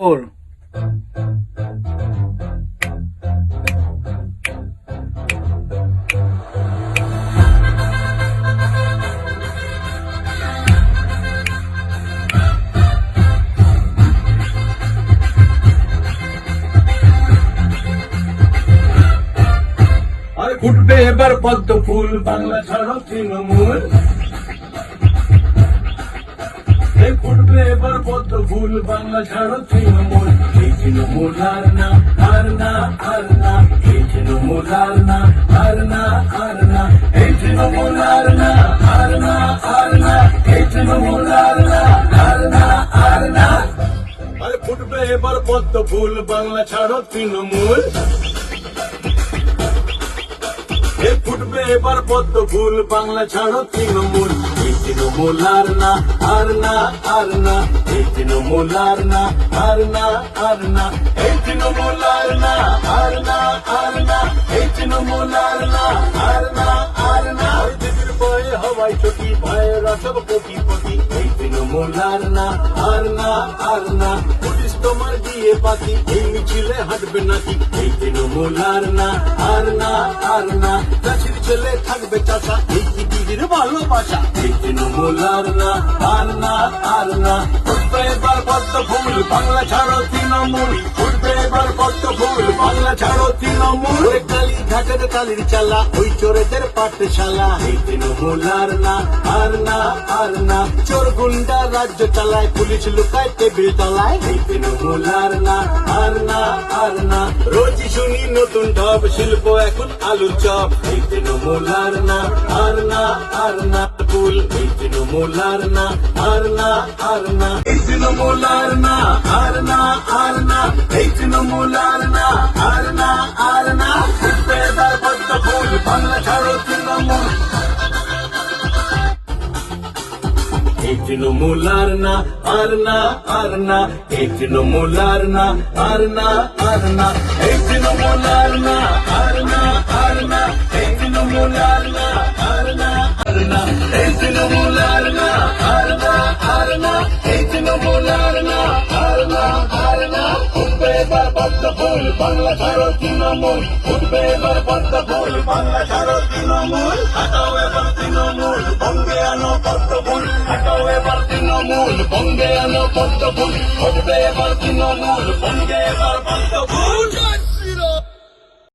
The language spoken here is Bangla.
আর ফুটবে এবার পদ্ম ফুল বাংলা ছাড়ো তৃণমূল। ফুল বাংলা ছাড়ো তৃণমূল এই তৃণমূল আর না আর না আর না। এই তৃণমূল আর না আর না আর না। এই তৃণমূল আর না আর না আর না। এই তৃণমূল আর না আর না আর না। আরে ফুটবে এবার পদ্ম ফুল, বাংলা ছাড়ো তৃণমূল। ফুটবে এবার পদ্ম ফুল, বাংলা ছাড়ো তৃণমূল। তৃণমূল আর না আর না আর না এই তৃণমূল আর না আর না আর না এই তৃণমূল আর না আর না আর না এই তৃণমূল আর না আর না আর না ওই দিদির হওয়াই চটি ভাইয়েরা সব কোটি কোটি এই তৃণমূল আর না আর না আর না পুলিশ তোমার দিয়ে পাতি এই মিছিলে হাঁটবে নাকি এই তৃণমূল আর না আর না আর না চাষির ছেলে থাকবে চাষা এই দিদির ভালোবাসা আর না আর না আর না। উঠবে এবার পদ্ম ফুল বাংলা ছাড়ো তৃণমূল। উঠবে এবার পদ্ম ফুল বাংলা ছাড়ো তৃণমূল। কালী ঘাটের কালির চালা, ওই চোরেদের পাঠশালা। এই তৃণমূল আর না আর না আর না। চোর গুন্ডা রাজ্য চালায়, পুলিশ লুকায় টেবিল তলায়। এই তৃণমূল আর না আর না আর না। রোজই শুনি নতুন ঢপ শিল্প এখন আলুর চপ। এই তৃণমূল আর না আর না আর না। ফুল, এই তৃণমূল আর না আর না আর না। তৃণমূল আর না আর না আর না এই তৃণমূল আর না আর না আর না বেদার পদ্ম ফুল বাংলা ছাড়ো তৃণমূল এই তৃণমূল আর না আর না আর না এই তৃণমূল আর না আর না আর না এই তৃণমূল আর না আর না আর না এই তৃণমূল আর না তৃণমূল আর না আর না আর না উঠবে এবার পদ্ম ফুল বাংলা ছাড়ো তৃণমূল উঠবে এবার পদ্ম ফুল বাংলা ছাড়ো তৃণমূল হাটাও এবার তৃণমূল বঙ্গে আনো পদ্ম ফুল হাটাও এবার তৃণমূল বঙ্গে আনো পদ্ম ফুল উঠবে এবার